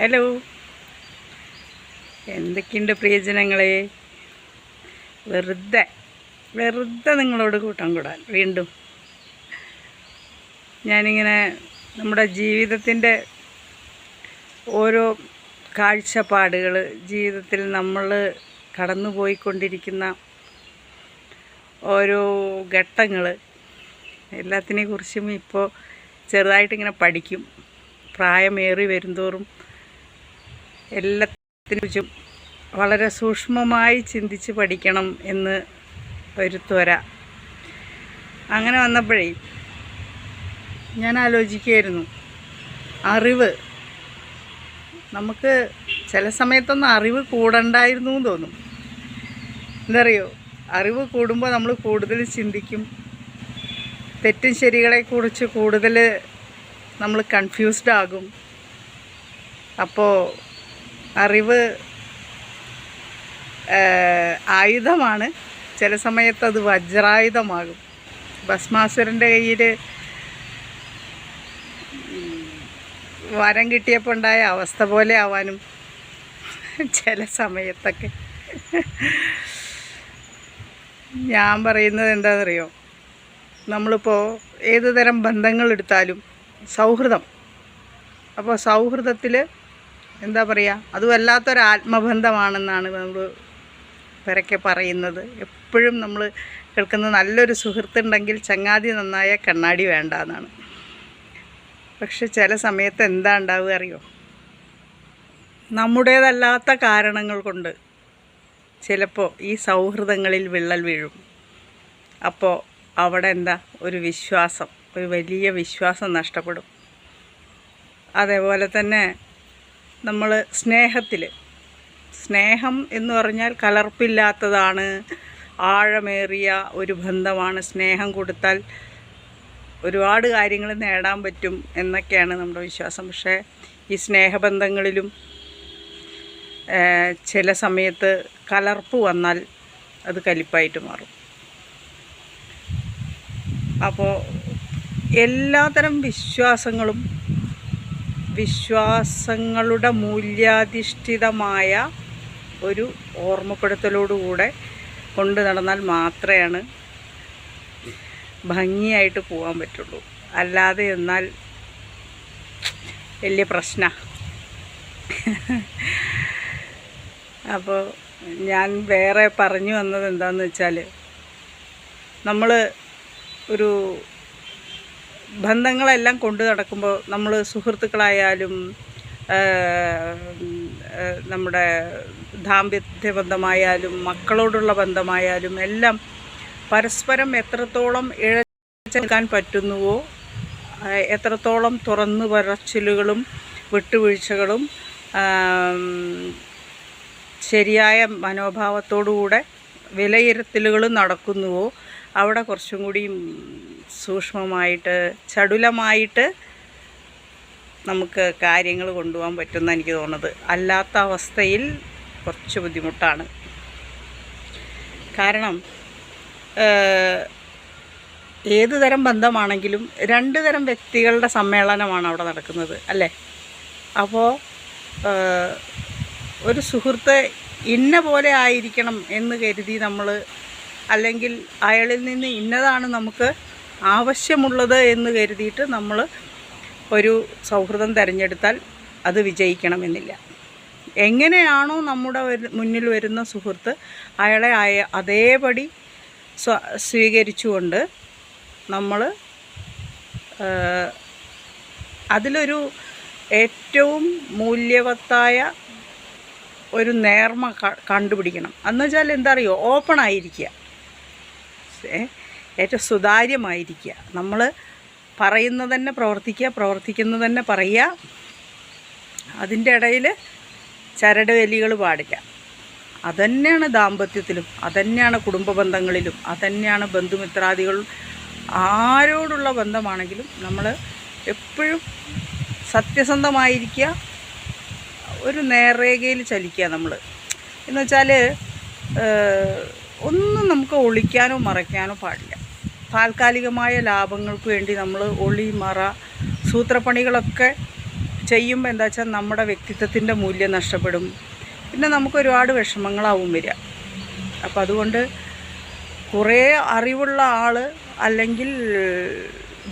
Hello എന്തൊക്കെയുണ്ട് പ്രിയജനങ്ങളെ? വെറുതെ വെറുതെ നിങ്ങളോട് കൂട്ടം കൂടാൻ. വീണ്ടും. ഞാനിങ്ങനെ നമ്മുടെ ജീവിതത്തിന്റെ ഓരോ കാഴ്ചപ്പാടുകൾ ജീവിതത്തിൽ നമ്മൾ കടന്നു പോയിക്കൊണ്ടിരിക്കുന്ന ഓരോ ഘട്ടങ്ങൾ എല്ലാത്തിനെ കുറിച്ചും ഇപ്പോൾ ചെറുതായിട്ടിങ്ങനെ പഠിക്കും. പ്രായമേറി വരുന്തോറും എല്ലാത്തിനെക്കുറിച്ചും വളരെ സൂക്ഷ്മമായി ചിന്തിച്ച് പഠിക്കണം എന്ന് ഒരു ത്വര അങ്ങനെ വന്നപ്പോഴേ ഞാൻ ആലോചിക്കുകയായിരുന്നു അറിവ് നമുക്ക് ചില സമയത്തൊന്നും അറിവ് കൂടണ്ടായിരുന്നു എന്ന് തോന്നും. എന്തറിയോ അറിവ് കൂടുമ്പോൾ നമ്മൾ കൂടുതൽ ചിന്തിക്കും. തെറ്റും ശരികളെക്കുറിച്ച് കൂടുതൽ നമ്മൾ കൺഫ്യൂസ്ഡ് ആകും. അപ്പോൾ അറിവ് ആയുധമാണ്. ചില സമയത്ത് അത് വജ്രായുധമാകും. ഭസ്മാസുരന്റെ കയ്യിൽ വരം കിട്ടിയപ്പോൾ ഉണ്ടായ അവസ്ഥ പോലെ ആവാനും ചില സമയത്തൊക്കെ. ഞാൻ പറയുന്നത് എന്താണെന്നറിയോ? നമ്മളിപ്പോൾ ഏത് തരം ബന്ധങ്ങൾ എടുത്താലും സൗഹൃദം. അപ്പോൾ സൗഹൃദത്തിൽ എന്താ പറയുക അത് വല്ലാത്തൊരു ആത്മബന്ധമാണെന്നാണ് നമ്മൾ പെരക്കെ പറയുന്നത്. എപ്പോഴും നമ്മൾ കേൾക്കുന്ന നല്ലൊരു സുഹൃത്തുണ്ടെങ്കിൽ ചങ്ങാതി നന്നായ കണ്ണാടി വേണ്ട എന്നാണ് പക്ഷെ ചില സമയത്ത് എന്താ ഉണ്ടാവുക അറിയോ? നമ്മുടേതല്ലാത്ത കാരണങ്ങൾ കൊണ്ട് ചിലപ്പോൾ ഈ സൗഹൃദങ്ങളിൽ വിള്ളൽ വീഴും. അപ്പോൾ അവിടെ എന്താ? ഒരു വിശ്വാസം ഒരു വലിയ വിശ്വാസം നഷ്ടപ്പെടും. അതേപോലെ തന്നെ നമ്മൾ സ്നേഹത്തിൽ സ്നേഹം എന്ന് പറഞ്ഞാൽ കലർപ്പില്ലാത്തതാണ്. ആഴമേറിയ ഒരു ബന്ധമാണ് സ്നേഹം കൊടുത്താൽ ഒരുപാട് കാര്യങ്ങൾ നേടാൻ പറ്റും എന്നൊക്കെയാണ് നമ്മുടെ വിശ്വാസം. പക്ഷേ ഈ സ്നേഹബന്ധങ്ങളിലും ചില സമയത്ത് കലർപ്പ് വന്നാൽ അത് കലിപ്പായിട്ട് മാറും. അപ്പോൾ എല്ലാത്തരം വിശ്വാസങ്ങളും വിശ്വാസങ്ങളുടെ മൂല്യാധിഷ്ഠിതമായ ഒരു ഓർമ്മപ്പെടുത്തലോടുകൂടെ കൊണ്ട് നടന്നാൽ മാത്രമാണ് ഭംഗിയായിട്ട് പോകാൻ പറ്റുള്ളൂ. അല്ലാതെ എന്നാൽ വലിയ പ്രശ്ന. അപ്പോൾ ഞാൻ വേറെ പറഞ്ഞു വന്നത് എന്താണെന്ന് വെച്ചാൽ നമ്മൾ ഒരു ബന്ധങ്ങളെല്ലാം കൊണ്ടു നടക്കുമ്പോൾ നമ്മൾ സുഹൃത്തുക്കളായാലും നമ്മുടെ ദാമ്പത്യ ബന്ധമായാലും മക്കളോടുള്ള ബന്ധമായാലും എല്ലാം പരസ്പരം എത്രത്തോളം ഇഴച്ചെടുക്കാൻ പറ്റുന്നുവോ എത്രത്തോളം തുറന്നു പറച്ചിലുകളും വിട്ടുവീഴ്ചകളും ശരിയായ മനോഭാവത്തോടുകൂടെ വിലയിരുത്തലുകളും നടക്കുന്നുവോ അവിടെ കുറച്ചും കൂടി സൂക്ഷ്മമായിട്ട് ചടുലമായിട്ട് നമുക്ക് കാര്യങ്ങൾ കൊണ്ടുപോകാൻ പറ്റുമെന്ന് എനിക്ക് തോന്നുന്നത്. അല്ലാത്ത അവസ്ഥയിൽ കുറച്ച് ബുദ്ധിമുട്ടാണ്. കാരണം ഏത് തരം ബന്ധമാണെങ്കിലും രണ്ട് തരം വ്യക്തികളുടെ സമ്മേളനമാണ് അവിടെ നടക്കുന്നത് അല്ലേ? അപ്പോൾ ഒരു സുഹൃത്ത് ഇന്ന പോലെ ആയിരിക്കണം എന്ന് കരുതി നമ്മൾ അല്ലെങ്കിൽ അയാളിൽ നിന്ന് ഇന്നതാണ് നമുക്ക് ആവശ്യമുള്ളത് എന്ന് കരുതിയിട്ട് നമ്മൾ ഒരു സൗഹൃദം തിരഞ്ഞെടുത്താൽ അത് വിജയിക്കണമെന്നില്ല. എങ്ങനെയാണോ നമ്മുടെ മുന്നിൽ വരുന്ന സുഹൃത്ത് അയാളെ അയ അതേപടി സ്വ സ്വീകരിച്ചുകൊണ്ട് നമ്മൾ അതിലൊരു ഏറ്റവും മൂല്യവത്തായ ഒരു നേർമ്മ കണ്ടുപിടിക്കണം. എന്നുവെച്ചാൽ എന്താ അറിയോ? ഓപ്പൺ ആയിരിക്കുക? ഏറ്റവും സുതാര്യമായിരിക്കുക. നമ്മൾ പറയുന്നത് തന്നെ പ്രവർത്തിക്കുക പ്രവർത്തിക്കുന്നത് തന്നെ പറയുക. അതിന്റെ ഇടയിൽ ചരട് വലികൾ പാടില്ല അതന്നെയാണ് ദാമ്പത്യത്തിലും അതന്നെയാണ് കുടുംബ ബന്ധങ്ങളിലും അതന്നെയാണ് ബന്ധുമിത്രാദികൾ ആരോടുള്ള ബന്ധമാണെങ്കിലും നമ്മൾ എപ്പോഴും സത്യസന്ധമായിരിക്കുക ഒരു നേർരേഖയിൽ ചലിക്കുക നമ്മൾ എന്ന് വെച്ചാൽ ഒന്നും നമുക്ക് ഒളിക്കാനോ മറയ്ക്കാനോ പാടില്ല. താൽക്കാലികമായ ലാഭങ്ങൾക്ക് വേണ്ടി നമ്മൾ ഒളി മറ സൂത്രപ്പണികളൊക്കെ ചെയ്യുമ്പോൾ എന്താ വെച്ചാൽ നമ്മുടെ വ്യക്തിത്വത്തിന്റെ മൂല്യം നഷ്ടപ്പെടും. പിന്നെ നമുക്ക് ഒരുപാട് വിഷമങ്ങളാവും വരിക. അപ്പോൾ അതുകൊണ്ട് കുറേ അറിവുള്ള ആൾ അല്ലെങ്കിൽ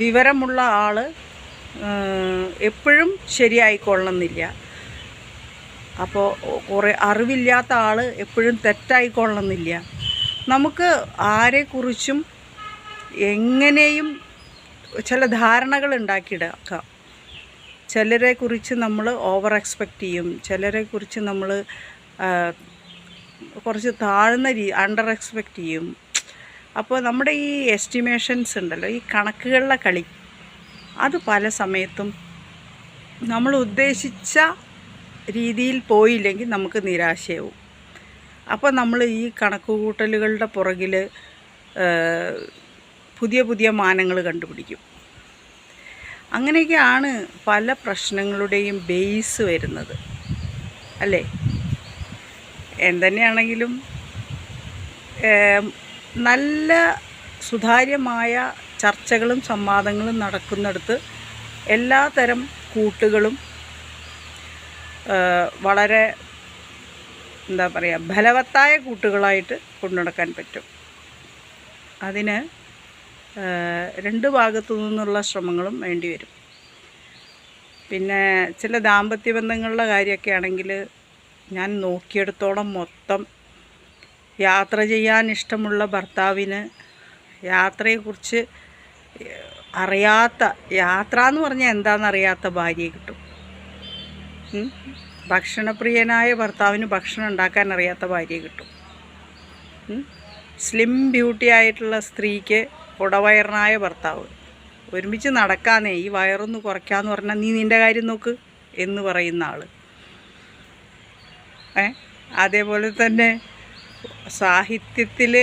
വിവരമുള്ള ആൾ എപ്പോഴും ശരിയായിക്കൊള്ളണമെന്നില്ല. അപ്പോൾ കുറേ അറിവില്ലാത്ത ആൾ എപ്പോഴും തെറ്റായിക്കൊള്ളണമെന്നില്ല. നമുക്ക് ആരെക്കുറിച്ചും എങ്ങനെയും ചില ധാരണകൾ ഉണ്ടാക്കിയെടുക്കാം. ചിലരെ കുറിച്ച് നമ്മൾ ഓവർ എക്സ്പെക്റ്റ് ചെയ്യും. ചിലരെ കുറിച്ച് നമ്മൾ കുറച്ച് താഴ്ന്ന രീ അണ്ടർ എക്സ്പെക്റ്റ് ചെയ്യും. അപ്പോൾ നമ്മുടെ ഈ എസ്റ്റിമേഷൻസ് ഉണ്ടല്ലോ ഈ കണക്കുകളിലെ കളി അത് പല സമയത്തും നമ്മൾ ഉദ്ദേശിച്ച രീതിയിൽ പോയില്ലെങ്കിൽ നമുക്ക് നിരാശയാവും. അപ്പോൾ നമ്മൾ ഈ കണക്കുകൂട്ടലുകളുടെ പുറകിൽ പുതിയ പുതിയ മാനങ്ങൾ കണ്ടുപിടിക്കും. അങ്ങനെയൊക്കെയാണ് പല പ്രശ്നങ്ങളുടെയും ബേസ് വരുന്നത്. അല്ലേ? എന്തുതന്നെയാണെങ്കിലും ഏം, നല്ല സുതാര്യമായ ചർച്ചകളും സംവാദങ്ങളും നടക്കുന്നിടത്ത് എല്ലാതരം കൂട്ടുകളും വളരെ എന്താ പറയുക ഫലവത്തായ കൂട്ടുകളായിട്ട് കൊണ്ടുനടക്കാൻ പറ്റും. അതിന് രണ്ട് ഭാഗത്തു നിന്നുള്ള ശ്രമങ്ങളും വേണ്ടി വരും. പിന്നെ ചില ദാമ്പത്യ ബന്ധങ്ങളുടെ കാര്യമൊക്കെ ആണെങ്കിൽ ഞാൻ നോക്കിയെടുത്തോളം മൊത്തം യാത്ര ചെയ്യാൻ ഇഷ്ടമുള്ള ഭർത്താവിന് യാത്രയെക്കുറിച്ച് അറിയാത്ത യാത്ര എന്ന് പറഞ്ഞാൽ എന്താണെന്നറിയാത്ത ഭാര്യയെ കിട്ടും. ഭക്ഷണപ്രിയനായ ഭർത്താവിന് ഭക്ഷണം ഉണ്ടാക്കാൻ അറിയാത്ത ഭാര്യ കിട്ടും. സ്ലിം ബ്യൂട്ടി ആയിട്ടുള്ള സ്ത്രീക്ക് കുടവയറിനായ ഭർത്താവ് ഒരുമിച്ച് നടക്കാന്നേ ഈ വയറൊന്ന് കുറയ്ക്കാന്ന് പറഞ്ഞാൽ നീ നിന്റെ കാര്യം നോക്ക് എന്ന് പറയുന്ന ആൾ ഏ? അതേപോലെ തന്നെ സാഹിത്യത്തിൽ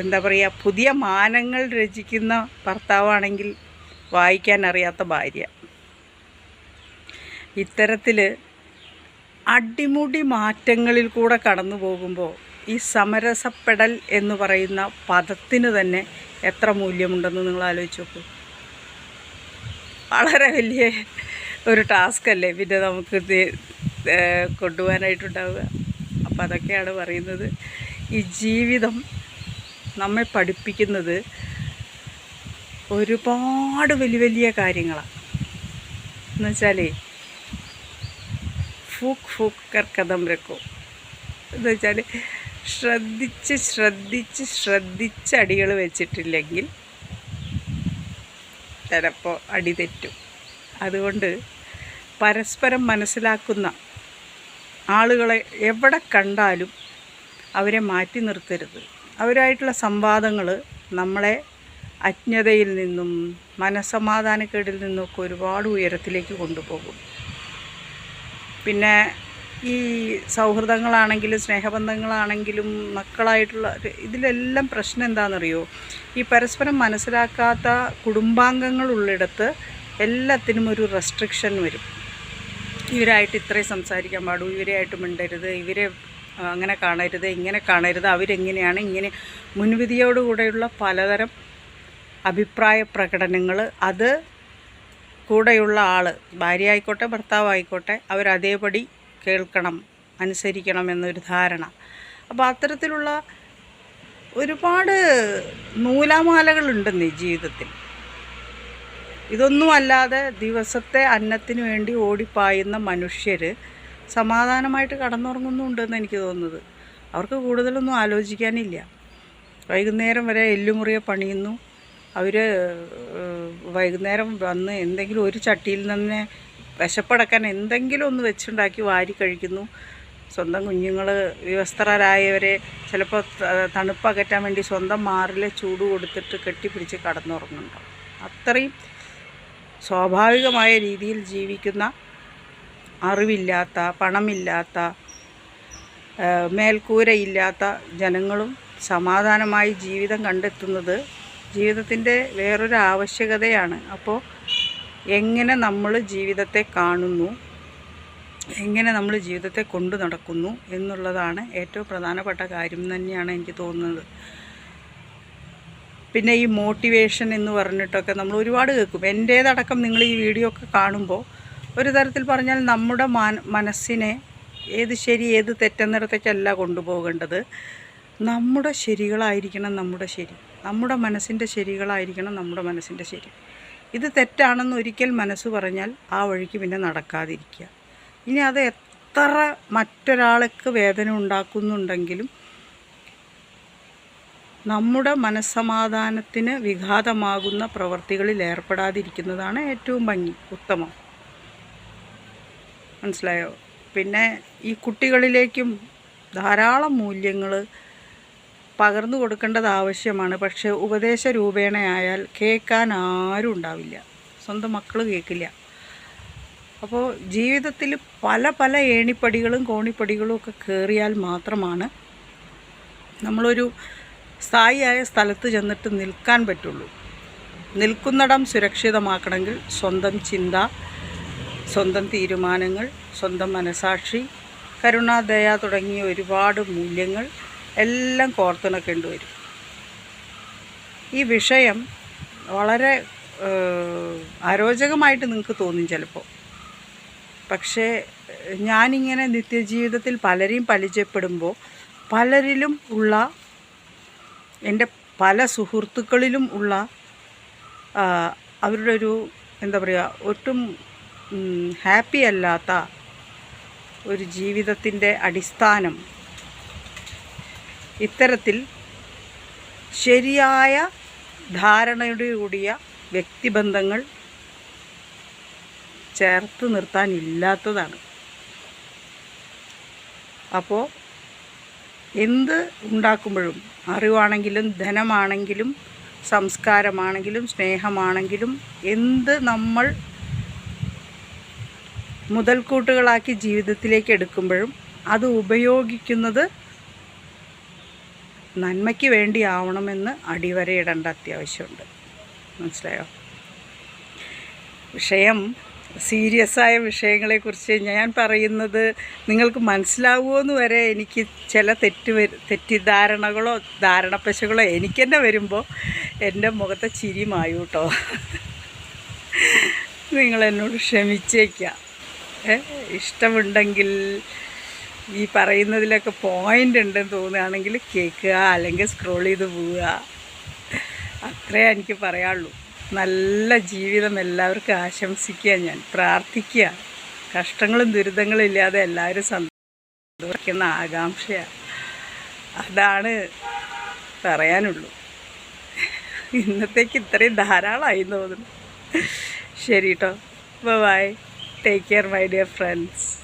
എന്താ പറയുക പുതിയ മാനങ്ങൾ രചിക്കുന്ന ഭർത്താവാണെങ്കിൽ വായിക്കാൻ അറിയാത്ത ഭാര്യ. ഇത്തരത്തിൽ അടിമുടി മാറ്റങ്ങളിൽ കൂടെ കടന്നു പോകുമ്പോൾ ഈ സമരസപ്പെടൽ എന്ന് പറയുന്ന പദത്തിന് തന്നെ എത്ര മൂല്യമുണ്ടെന്ന് നിങ്ങൾ ആലോചിച്ച് നോക്കൂ. വളരെ വലിയ ഒരു ടാസ്ക് അല്ലേ പിന്നെ നമുക്ക് കൊണ്ടുപോകാനായിട്ടുണ്ടാവുക. അപ്പം അതൊക്കെയാണ് പറയുന്നത്. ഈ ജീവിതം നമ്മെ പഠിപ്പിക്കുന്നത് ഒരുപാട് വലിയ വലിയ കാര്യങ്ങളാണ് എന്നുവെച്ചാലേ ഫൂക്ക് ഫൂക്കർ കഥം രക്കും എന്ന് വെച്ചാൽ ശ്രദ്ധിച്ച് ശ്രദ്ധിച്ച് ശ്രദ്ധിച്ച് അടികൾ വെച്ചിട്ടില്ലെങ്കിൽ ചിലപ്പോൾ അടി തെറ്റും. അതുകൊണ്ട് പരസ്പരം മനസ്സിലാക്കുന്ന ആളുകളെ എവിടെ കണ്ടാലും അവരെ മാറ്റി നിർത്തരുത്. അവരായിട്ടുള്ള സംവാദങ്ങൾ നമ്മളെ അജ്ഞതയിൽ നിന്നും മനസമാധാനക്കേടിൽ നിന്നൊക്കെ ഒരുപാട് ഉയരത്തിലേക്ക് കൊണ്ടുപോകും. പിന്നെ ഈ സൗഹൃദങ്ങളാണെങ്കിലും സ്നേഹബന്ധങ്ങളാണെങ്കിലും മക്കളായിട്ടുള്ള ഇതിലെല്ലാം പ്രശ്നം എന്താണെന്നറിയോ? ഈ പരസ്പരം മനസ്സിലാക്കാത്ത കുടുംബാംഗങ്ങൾ കുടുംബാംഗങ്ങളുള്ളിടത്ത് എല്ലാത്തിനും ഒരു റെസ്ട്രിക്ഷൻ വരും. ഇവരായിട്ട് ഇത്രയും സംസാരിക്കാൻ പാടൂ ഇവരെയായിട്ട് മിണ്ടരുത് ഇവരെ അങ്ങനെ കാണരുത് ഇങ്ങനെ കാണരുത് അവരെങ്ങനെയാണ് ഇങ്ങനെ മുൻവിധിയോടുകൂടെയുള്ള പലതരം അഭിപ്രായ പ്രകടനങ്ങൾ അത് കൂടെയുള്ള ആൾ ഭാര്യ ആയിക്കോട്ടെ ഭർത്താവ് ആയിക്കോട്ടെ അവരതേപടി കേൾക്കണം അനുസരിക്കണം എന്നൊരു ധാരണ. അപ്പോൾ അത്തരത്തിലുള്ള ഒരുപാട് നൂലാമാലകളുണ്ടെന്ന് ഈ ജീവിതത്തിൽ. ഇതൊന്നുമല്ലാതെ ദിവസത്തെ അന്നത്തിന് വേണ്ടി ഓടിപ്പായുന്ന മനുഷ്യർ സമാധാനമായിട്ട് കടന്നുറങ്ങുന്നുണ്ടെന്ന് എനിക്ക് തോന്നുന്നത്. അവർക്ക് കൂടുതലൊന്നും ആലോചിക്കാനില്ല. വൈകുന്നേരം വരെ എല്ലുമുറിയെ പണിയുന്നു. അവർ വൈകുന്നേരം വന്ന് എന്തെങ്കിലും ഒരു ചട്ടിയിൽ നിന്ന് വിശപ്പടക്കാൻ എന്തെങ്കിലും ഒന്ന് വെച്ചുണ്ടാക്കി വാരി കഴിക്കുന്നു. സ്വന്തം കുഞ്ഞുങ്ങൾ വിവസ്ത്രരായവരെ ചിലപ്പോൾ തണുപ്പകറ്റാൻ വേണ്ടി സ്വന്തം മാറിൽ ചൂട് കൊടുത്തിട്ട് കെട്ടിപ്പിടിച്ച് കടന്നുറങ്ങുന്നുണ്ടാവും അത്രയും സ്വാഭാവികമായ രീതിയിൽ ജീവിക്കുന്ന അറിവില്ലാത്ത പണമില്ലാത്ത മേൽക്കൂരയില്ലാത്ത ജനങ്ങളും സമാധാനമായി ജീവിതം കണ്ടെത്തുന്നത് ജീവിതത്തിന്റെ വേറൊരു ആവശ്യകതയാണ്. അപ്പോൾ എങ്ങനെ നമ്മൾ ജീവിതത്തെ കാണുന്നു എങ്ങനെ നമ്മൾ ജീവിതത്തെ കൊണ്ടു നടക്കുന്നു എന്നുള്ളതാണ് ഏറ്റവും പ്രധാനപ്പെട്ട കാര്യം തന്നെയാണ് എനിക്ക് തോന്നുന്നത്. പിന്നെ ഈ മോട്ടിവേഷൻ എന്ന് പറഞ്ഞിട്ടൊക്കെ നമ്മൾ ഒരുപാട് കേൾക്കും. എന്റേതടക്കം നിങ്ങൾ ഈ വീഡിയോ ഒക്കെ കാണുമ്പോൾ ഒരു തരത്തിൽ പറഞ്ഞാൽ നമ്മുടെ മനസ്സിനെ ഏത് ശരി ഏത് തെറ്റെന്നിടത്തേക്കല്ല കൊണ്ടുപോകേണ്ടത്. നമ്മുടെ ശരികളായിരിക്കണം നമ്മുടെ ശരി. നമ്മുടെ മനസ്സിന്റെ ശരികളായിരിക്കണം നമ്മുടെ മനസ്സിന്റെ ശരി. ഇത് തെറ്റാണെന്ന് ഒരിക്കൽ മനസ്സ് പറഞ്ഞാൽ ആ വഴിക്ക് പിന്നെ നടക്കാതിരിക്കുക. ഇനി അത് എത്ര മറ്റൊരാൾക്ക് വേദന ഉണ്ടാക്കുന്നുണ്ടെങ്കിലും നമ്മുടെ മനസ്സമാധാനത്തിന് വിഘാതമാകുന്ന പ്രവൃത്തികളിൽ ഏർപ്പെടാതിരിക്കുന്നതാണ് ഏറ്റവും ഭംഗി ഉത്തമം. മനസ്സിലായോ? പിന്നെ ഈ കുട്ടികളിലേക്കും ധാരാളം മൂല്യങ്ങൾ പകർന്നു കൊടുക്കേണ്ടത് ആവശ്യമാണ്. പക്ഷേ ഉപദേശ രൂപേണയായാൽ കേൾക്കാൻ ആരും ഉണ്ടാവില്ല. സ്വന്തം മക്കൾ കേൾക്കില്ല. അപ്പോൾ ജീവിതത്തിൽ പല പല ഏണിപ്പടികളും കോണിപ്പടികളും ഒക്കെ കയറിയാൽ മാത്രമാണ് നമ്മളൊരു സ്ഥായിയായ സ്ഥലത്ത് ചെന്നിട്ട് നിൽക്കാൻ പറ്റുള്ളൂ. നിൽക്കുന്നിടം സുരക്ഷിതമാക്കണമെങ്കിൽ സ്വന്തം ചിന്ത സ്വന്തം തീരുമാനങ്ങൾ സ്വന്തം മനസാക്ഷി കരുണാദയ തുടങ്ങിയ ഒരുപാട് മൂല്യങ്ങൾ എല്ലാം കോർത്തിണക്കേണ്ടി വരും. ഈ വിഷയം വളരെ അരോചകമായിട്ട് നിങ്ങൾക്ക് തോന്നും ചിലപ്പോൾ. പക്ഷേ ഞാനിങ്ങനെ നിത്യജീവിതത്തിൽ പലരെയും പരിചയപ്പെടുമ്പോൾ പലരിലും ഉള്ള എന്റെ പല സുഹൃത്തുക്കളിലും ഉള്ള അവരുടെ ഒരു എന്താ പറയുക ഒട്ടും ഹാപ്പി അല്ലാത്ത ഒരു ജീവിതത്തിന്റെ അടിസ്ഥാനം ഇത്തരത്തിൽ ശരിയായ ധാരണയോട് കൂടിയ വ്യക്തിബന്ധങ്ങൾ ചേർത്ത് നിർത്താനില്ലാത്തതാണ് അപ്പോൾ എന്ത് ഉണ്ടാക്കുമ്പോഴും അറിവാണെങ്കിലും ധനമാണെങ്കിലും സംസ്കാരമാണെങ്കിലും സ്നേഹമാണെങ്കിലും എന്ത് നമ്മൾ മുതൽക്കൂട്ടുകളാക്കി ജീവിതത്തിലേക്ക് എടുക്കുമ്പോഴും അത് ഉപയോഗിക്കുന്നത് നന്മയ്ക്ക് വേണ്ടി ആവണമെന്ന് അടിവരയിടേണ്ട അത്യാവശ്യമുണ്ട്. മനസ്സിലായോ? വിഷയം സീരിയസ് ആയ വിഷയങ്ങളെക്കുറിച്ച് ഞാൻ പറയുന്നത് നിങ്ങൾക്ക് മനസ്സിലാവുമോ എന്ന് വരെ എനിക്ക് ചില തെറ്റ് തെറ്റിദ്ധാരണകളോ ധാരണപ്പശകളോ എനിക്ക് തന്നെ വരുമ്പോൾ എന്റെ മുഖത്തെ ചിരി മായു കേട്ടോ നിങ്ങളെന്നോട് ക്ഷമിച്ചേക്കാം. ഇഷ്ടമുണ്ടെങ്കിൽ ഈ പറയുന്നതിലൊക്കെ പോയിന്റ് ഉണ്ടെന്ന് തോന്നുകയാണെങ്കിൽ കേൾക്കുക അല്ലെങ്കിൽ സ്ക്രോൾ ചെയ്ത് പോവുക. അത്രേ എനിക്ക് പറയാനുള്ളൂ. നല്ല ജീവിതം എല്ലാവർക്കും ആശംസിക്കുക ഞാൻ. പ്രാർത്ഥിക്കുക. കഷ്ടങ്ങളും ദുരിതങ്ങളും ഇല്ലാതെ എല്ലാവരും സന്തോഷിക്കുന്ന ആകാംക്ഷയാണ് അതാണ് പറയാനുള്ളൂ. ഇന്നത്തേക്ക് ഇത്രയും ധാരാളമായി തോന്നുന്നു. ശരി കേട്ടോ bye take care my dear friends